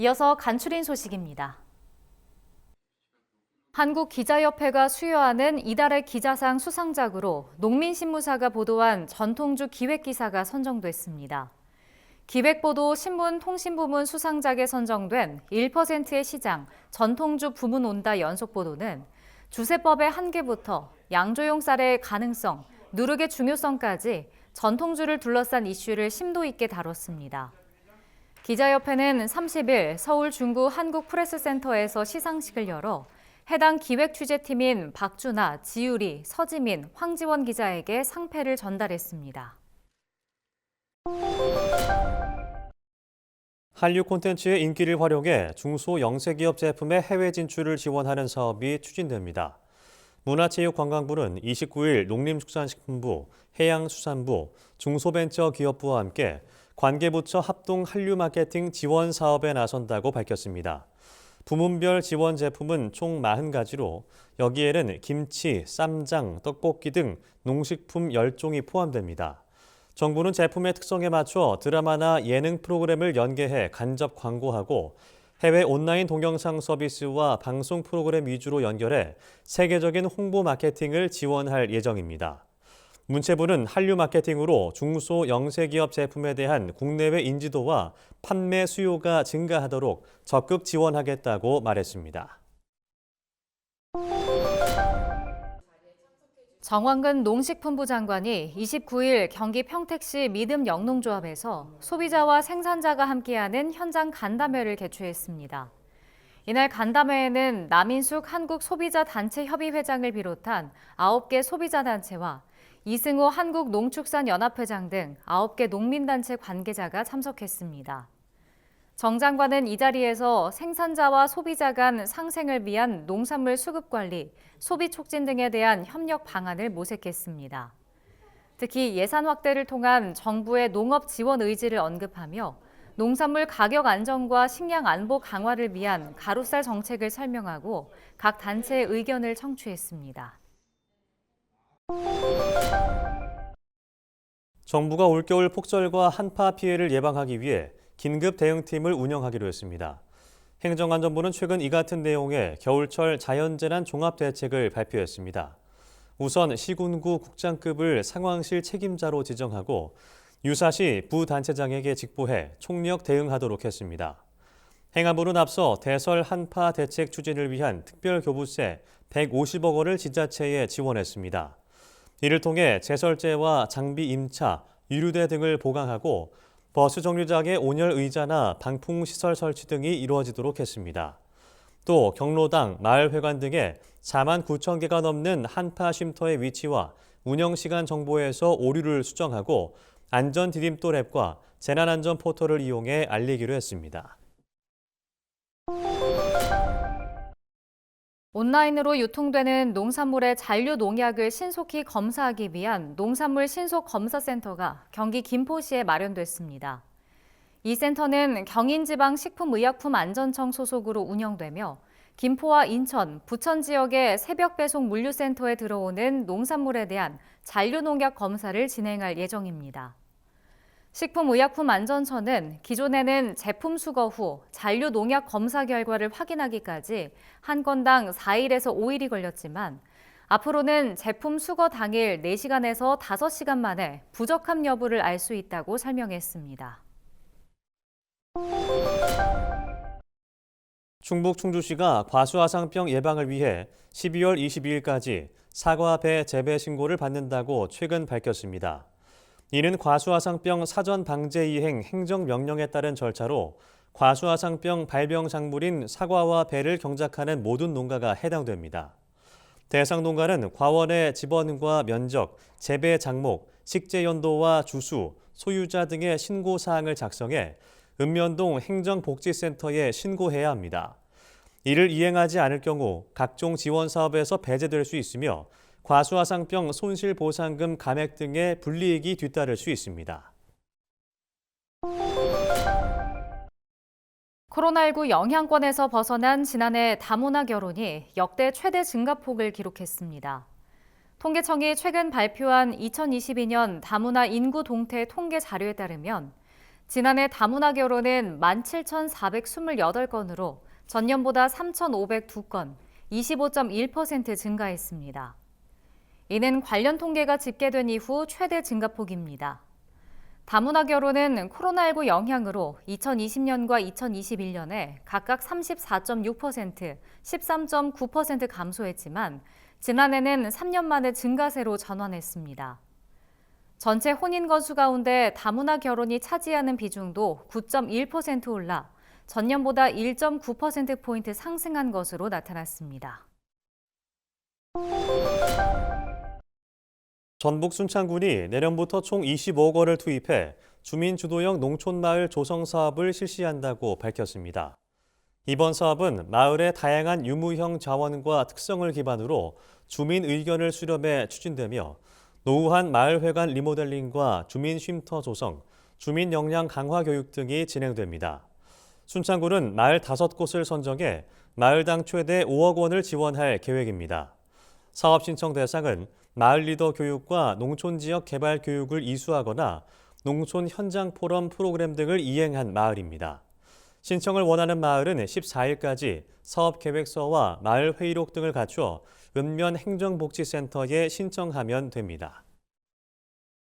이어서 간추린 소식입니다. 한국기자협회가 수여하는 이달의 기자상 수상작으로 농민신무사가 보도한 전통주 기획기사가 선정됐습니다. 기획보도 신문통신부문 수상작에 선정된 1%의 시장 전통주 부문 온다 연속보도는 주세법의 한계부터 양조용 쌀의 가능성, 누룩의 중요성까지 전통주를 둘러싼 이슈를 심도 있게 다뤘습니다. 기자협회는 30일 서울 중구 한국프레스센터에서 시상식을 열어 해당 기획 취재팀인 박준아, 지유리, 서지민, 황지원 기자에게 상패를 전달했습니다. 한류 콘텐츠의 인기를 활용해 중소 영세기업 제품의 해외 진출을 지원하는 사업이 추진됩니다. 문화체육관광부는 29일 농림축산식품부, 해양수산부, 중소벤처기업부와 함께 관계부처 합동 한류 마케팅 지원 사업에 나선다고 밝혔습니다. 부문별 지원 제품은 총 40가지로 여기에는 김치, 쌈장, 떡볶이 등 농식품 10종이 포함됩니다. 정부는 제품의 특성에 맞춰 드라마나 예능 프로그램을 연계해 간접 광고하고 해외 온라인 동영상 서비스와 방송 프로그램 위주로 연결해 세계적인 홍보 마케팅을 지원할 예정입니다. 문체부는 한류 마케팅으로 중소 영세기업 제품에 대한 국내외 인지도와 판매 수요가 증가하도록 적극 지원하겠다고 말했습니다. 정황근 농식품부 장관이 29일 경기 평택시 믿음 영농조합에서 소비자와 생산자가 함께하는 현장 간담회를 개최했습니다. 이날 간담회에는 남인숙 한국소비자단체협의회장을 비롯한 9개 소비자단체와 이승호 한국농축산연합회장 등 9개 농민단체 관계자가 참석했습니다. 정 장관은 이 자리에서 생산자와 소비자 간 상생을 위한 농산물 수급 관리, 소비 촉진 등에 대한 협력 방안을 모색했습니다. 특히 예산 확대를 통한 정부의 농업 지원 의지를 언급하며 농산물 가격 안정과 식량 안보 강화를 위한 가로살 정책을 설명하고 각 단체의 의견을 청취했습니다. 정부가 올겨울 폭설과 한파 피해를 예방하기 위해 긴급 대응팀을 운영하기로 했습니다. 행정안전부는 최근 이 같은 내용의 겨울철 자연재난 종합대책을 발표했습니다. 우선 시군구 국장급을 상황실 책임자로 지정하고 유사시 부단체장에게 직보해 총력 대응하도록 했습니다. 행안부는 앞서 대설 한파 대책 추진을 위한 특별교부세 150억 원을 지자체에 지원했습니다. 이를 통해 제설제와 장비 임차, 유류대 등을 보강하고 버스 정류장의 온열 의자나 방풍 시설 설치 등이 이루어지도록 했습니다. 또 경로당, 마을회관 등의 4만 9천 개가 넘는 한파 쉼터의 위치와 운영 시간 정보에서 오류를 수정하고 안전 디딤돌 앱과 재난안전 포털을 이용해 알리기로 했습니다. 온라인으로 유통되는 농산물의 잔류 농약을 신속히 검사하기 위한 농산물 신속 검사센터가 경기 김포시에 마련됐습니다. 이 센터는 경인지방 식품의약품안전청 소속으로 운영되며 김포와 인천, 부천 지역의 새벽 배송 물류센터에 들어오는 농산물에 대한 잔류 농약 검사를 진행할 예정입니다. 식품의약품안전처는 기존에는 제품 수거 후 잔류 농약 검사 결과를 확인하기까지 한 건당 4일에서 5일이 걸렸지만 앞으로는 제품 수거 당일 4시간에서 5시간 만에 부적합 여부를 알 수 있다고 설명했습니다. 충북 충주시가 과수화상병 예방을 위해 12월 22일까지 사과 배 재배 신고를 받는다고 최근 밝혔습니다. 이는 과수화상병 사전 방제 이행 행정명령에 따른 절차로 과수화상병 발병 작물인 사과와 배를 경작하는 모든 농가가 해당됩니다. 대상 농가는 과원의 집원과 면적, 재배 장목, 식재 연도와 주수, 소유자 등의 신고 사항을 작성해 읍면동 행정복지센터에 신고해야 합니다. 이를 이행하지 않을 경우 각종 지원 사업에서 배제될 수 있으며 과수화상병 손실보상금 감액 등의 불이익이 뒤따를 수 있습니다. 코로나19 영향권에서 벗어난 지난해 다문화 결혼이 역대 최대 증가폭을 기록했습니다. 통계청이 최근 발표한 2022년 다문화 인구 동태 통계 자료에 따르면 지난해 다문화 결혼은 17,428건으로 전년보다 3,502건, 25.1% 증가했습니다. 이는 관련 통계가 집계된 이후 최대 증가폭입니다. 다문화 결혼은 코로나19 영향으로 2020년과 2021년에 각각 34.6%, 13.9% 감소했지만 지난해는 3년 만에 증가세로 전환했습니다. 전체 혼인 건수 가운데 다문화 결혼이 차지하는 비중도 9.1% 올라 전년보다 1.9%포인트 상승한 것으로 나타났습니다. 전북 순창군이 내년부터 총 25억 원을 투입해 주민 주도형 농촌마을 조성 사업을 실시한다고 밝혔습니다. 이번 사업은 마을의 다양한 유무형 자원과 특성을 기반으로 주민 의견을 수렴해 추진되며 노후한 마을회관 리모델링과 주민 쉼터 조성, 주민 역량 강화 교육 등이 진행됩니다. 순창군은 마을 다섯 곳을 선정해 마을당 최대 5억 원을 지원할 계획입니다. 사업 신청 대상은 마을 리더 교육과 농촌 지역 개발 교육을 이수하거나 농촌 현장 포럼 프로그램 등을 이행한 마을입니다. 신청을 원하는 마을은 14일까지 사업 계획서와 마을 회의록 등을 갖추어 읍면 행정복지센터에 신청하면 됩니다.